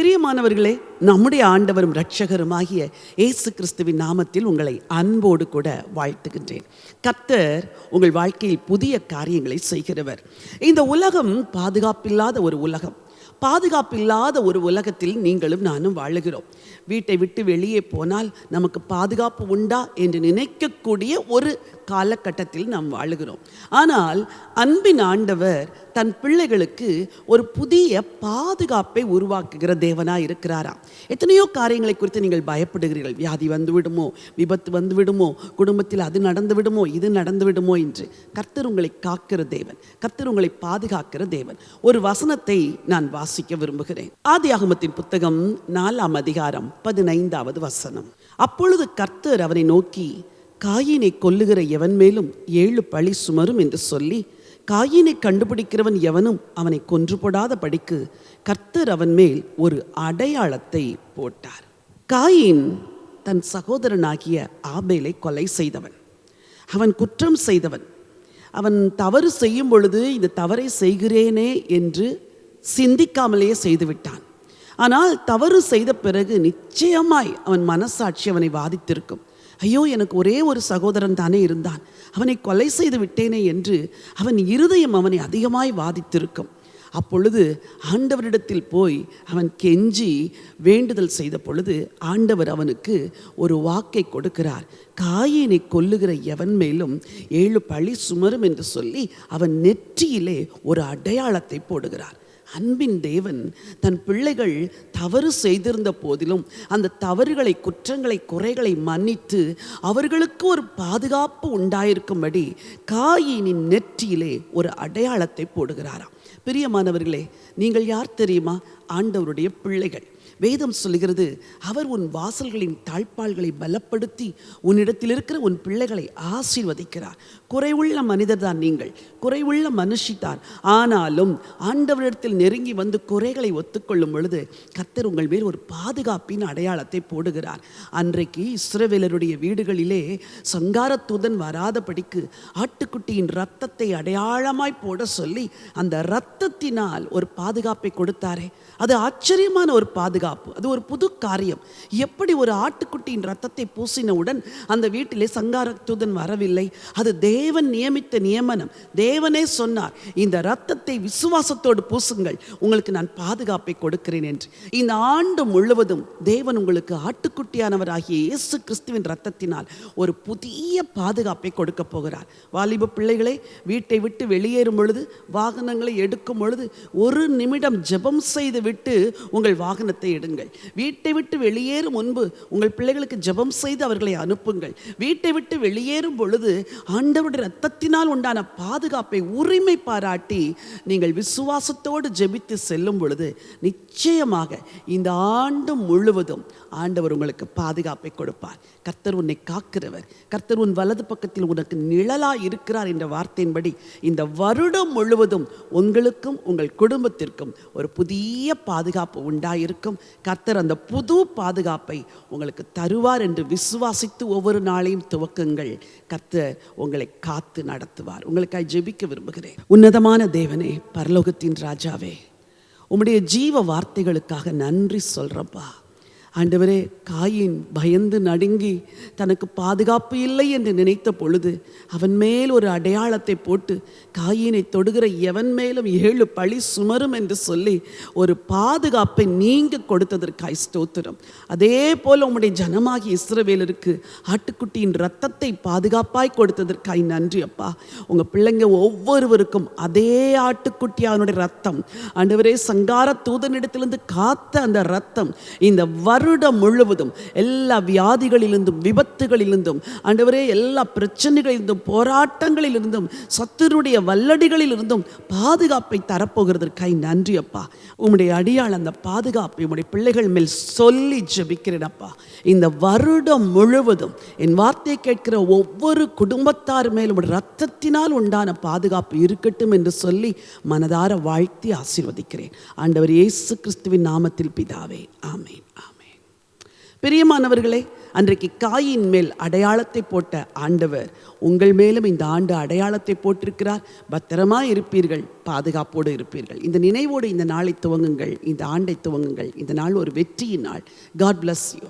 பிரியமானவர்களே நம்முடைய ஆண்டவரும் இரட்சகருமாகிய இயேசு கிறிஸ்துவின் நாமத்தில் உங்களை அன்போடு கூட வாழ்த்துகின்றேன். கத்தர் உங்கள் வாழ்க்கையில் புதிய காரியங்களை செய்கிறவர். இந்த உலகம் பாதுகாப்பில்லாத ஒரு உலகம். பாதுகாப்பில்லாத ஒரு உலகத்தில் நீங்களும் நானும் வாழுகிறோம். வீட்டை விட்டு வெளியே போனால் நமக்கு பாதுகாப்பு உண்டா என்று நினைக்கக்கூடிய ஒரு காலகட்டத்தில் நாம் வாழுகிறோம். ஆனால் அன்பின் ஆண்டவர் தன் பிள்ளைகளுக்கு ஒரு புதிய பாதுகாப்பை உருவாக்குகிற தேவனாக இருக்கிறாராம். எத்தனையோ காரியங்களை குறித்து நீங்கள் பயப்படுகிறீர்கள். வியாதி வந்து விடுமோ? விபத்து வந்து விடுமோ? குடும்பத்தில் அது நடந்து விடுமோ? இது நடந்து விடுமோ? என்று கர்த்தர் உங்களை காக்கிற தேவன் கர்த்தர் உங்களை பாதுகாக்கிற தேவன். ஒரு வசனத்தை நான் வாசிக்க விரும்புகிறேன். ஆதி அகமத்தின் புத்தகம் நாலாம் அதிகாரம் பதினைந்தாவது வசனம். அப்பொழுது கர்த்தர் அவனை நோக்கி காயினை கொல்லுகிற எவன் மேலும் ஏழு பழி சுமரும் என்று சொல்லி காயினை கண்டுபிடிக்கிறவன் எவனும் அவனை கொன்று போடாத படிக்கு கர்த்தர் அவன் மேல் ஒரு அடையாளத்தை போட்டார். காயின் தன் சகோதரனாகிய ஆபேலை கொலை செய்தவன். அவன் குற்றம் செய்தவன். அவன் தவறு செய்யும் பொழுது இந்த தவறை செய்கிறேனே என்று சிந்திக்காமலேயே செய்துவிட்டான். ஆனால் தவறு செய்த பிறகு நிச்சயமாய் அவன் மனசாட்சி அவனை வாதித்திருக்கும். ஐயோ எனக்கு ஒரே ஒரு சகோதரன் தானே இருந்தான். அவனை கொலை செய்து விட்டேனே என்று அவன் இருதயம் அவனை அதிகமாய் வாதித்திருக்கும். அப்பொழுது ஆண்டவரிடத்தில் போய் அவன் கெஞ்சி வேண்டுதல் செய்த பொழுது ஆண்டவர் அவனுக்கு ஒரு வாக்கை கொடுக்கிறார். காயினை கொல்லுகிற எவன் மேலும் ஏழு பழி சுமரும் என்று சொல்லி அவன் நெற்றியிலே ஒரு அடையாளத்தை போடுகிறார். அன்பின் தேவன் தன் பிள்ளைகள் தவறு செய்திருந்த போதிலும் அந்த தவறுகளை குற்றங்களை குறைகளை மன்னித்து அவர்களுக்கு ஒரு பாதுகாப்பு உண்டாயிருக்கும்படி காயினின் நெற்றியிலே ஒரு அடையாளத்தை போடுகிறாராம். பிரியமானவர்களே நீங்கள் யார் தெரியுமா? ஆண்டவருடைய பிள்ளைகள். வேதம் சொல்லுகிறது அவர் உன் வாசல்களின் தாழ்பால்களை பலப்படுத்தி உன்னிடத்தில் இருக்கிற உன் பிள்ளைகளை ஆசீர்வதிக்கிறார். குறைவுள்ள மனிதர் தான் நீங்கள் குறைவுள்ள மனுஷி தான். ஆனாலும் ஆண்டவரிடத்தில் நெருங்கி வந்து குறைகளை ஒத்துக்கொள்ளும் பொழுது கத்தர் உங்கள் மேல் ஒரு பாதுகாப்பின் அடையாளத்தை போடுகிறார். அன்றைக்கு இஸ்ரவேலருடைய வீடுகளிலே சங்காரத்தூதன் வராதபடிக்கு ஆட்டுக்குட்டியின் ரத்தத்தை அடையாளமாய் போட சொல்லி அந்த இரத்தத்தினால் ஒரு பாதுகாப்பை கொடுத்தாரே. அது ஆச்சரியமான ஒரு பாதுகாப்பு. அது ஒரு புது காரியம். எப்படி ஒரு ஆட்டுக்குட்டியின் ரத்தத்தை பூசினவுடன் அந்த வீட்டிலே சங்காரத்தூதன் வரவில்லை? அது தேவன் நியமித்த நியமனம். தேவனே சொன்னார் இந்த ரத்தத்தை விசுவாசத்தோடு பூசுங்கள். உங்களுக்கு நான் பாதுகாப்பை கொடுக்கிறேன் என்று. இந்த ஆண்டு முழுவதும் தேவன் உங்களுக்கு ஆட்டுக்குட்டியானவராகிய இயேசு கிறிஸ்துவின் ரத்தத்தினால் ஒரு புதிய பாதுகாப்பை கொடுக்க போகிறார். வாலிப பிள்ளைகளை வீட்டை விட்டு வெளியேறும் பொழுது வாகனங்களை எடுக்கும் பொழுது ஒரு நிமிடம் ஜெபம் செய்து விட்டு உங்கள் வாகனத்தை எடுங்கள் வீட்டை விட்டு வெளியேறும் முன்பு உங்கள் பிள்ளைகளுக்கு ஜெபம் செய்து அவர்களை அனுப்புங்கள். வீட்டை விட்டு வெளியேறும் பொழுது ஆண்டவருடைய ரத்தத்தினால் உண்டான பாதுகாப்பை உரிமை பாராட்டி நீங்கள் விசுவாசத்தோடு ஜெபித்து செல்லும் பொழுது நிச்சயமாக இந்த ஆண்டு முழுவதும் ஆண்டவர் உங்களுக்கு பாதுகாப்பை கொடுப்பார். கர்த்தர் உன்னை காக்கிறவர். கர்த்தர் உன் வலது பக்கத்தில் உனக்கு நிழலா இருக்கிறார் என்ற வார்த்தையின்படி இந்த வருடம் முழுவதும் உங்களுக்கும் உங்கள் குடும்பத்திற்கும் ஒரு புதிய பாதுகாப்பு உண்டாயிருக்கும். கர்த்தர் அந்த புது பாதுகாப்பை உங்களுக்கு தருவார் என்று விசுவாசித்து ஒவ்வொரு நாளையும் துவக்குங்கள். கர்த்தர் உங்களை காத்து நடத்துவார். உங்களுக்காய் ஜெபிக்க விரும்புகிறேன். உன்னதமான தேவனே பரலோகத்தின் ராஜாவே உம்முடைய ஜீவ வார்த்தைகளுக்காக நன்றி சொல்கிறப்பா ஆண்டவரே காயின் பயந்து நடுங்கி தனக்கு பாதுகாப்பு இல்லை என்று நினைத்த பொழுது அவன் மேல் ஒரு அடையாளத்தை போட்டு காயினை தொடுகிற எவன் மேலும் ஏழு பழி சுமரும் என்று சொல்லி ஒரு பாதுகாப்பை நீங்க கொடுத்ததற்காய் ஸ்தோத்திரம். அதே போல உம்முடைய ஜனமாகி இஸ்ரவேலருக்கு ஆட்டுக்குட்டியின் ரத்தத்தை பாதுகாப்பாய் கொடுத்ததற்காய் நன்றி அப்பா. உங்கள் பிள்ளைங்க ஒவ்வொருவருக்கும் அதே ஆட்டுக்குட்டி அவனுடைய ரத்தம் ஆண்டவரே சங்கார தூதனிடத்திலிருந்து காத்த அந்த ரத்தம் இந்த வர் வருடம் முழுவதும் எல்லா வியாதிகளிலிருந்தும் விபத்துகளிலிருந்தும் ஆண்டவரே எல்லா பிரச்சனைகளிலிருந்தும் போராட்டங்களிலிருந்தும் சத்துருடைய வல்லடிகளிலிருந்தும் பாதுகாப்பை தரப்போகிறதற்காய் நன்றி அப்பா. உம்முடைய அடியாள் அந்த பாதுகாப்பை உம்முடைய பிள்ளைகள் மேல் சொல்லி ஜெபிக்கிறேன்ப்பா இந்த வருடம் முழுவதும் என் வார்த்தையை கேட்கிற ஒவ்வொரு குடும்பத்தார் மேலும் ரத்தத்தினால் உண்டான பாதுகாப்பு இருக்கட்டும் என்று சொல்லி மனதார வாழ்த்தி ஆசீர்வதிக்கிறேன். ஆண்டவர் இயேசு கிறிஸ்துவின் நாமத்தில் பிதாவே. ஆமேன் ஆமென். பிரியமானவர்களே அன்றைக்கு காயின் மேல் அடையாளத்தை போட்ட ஆண்டவர் உங்கள் மேலும் இந்த ஆண்டு அடையாளத்தை போட்டிருக்கிறார். பத்திரமா இருப்பீர்கள் பாதுகாப்போடு இருப்பீர்கள். இந்த நினைவோடு இந்த நாளை துவங்குங்கள் இந்த ஆண்டை துவங்குங்கள். இந்த நாள் ஒரு வெற்றியின் நாள். God bless you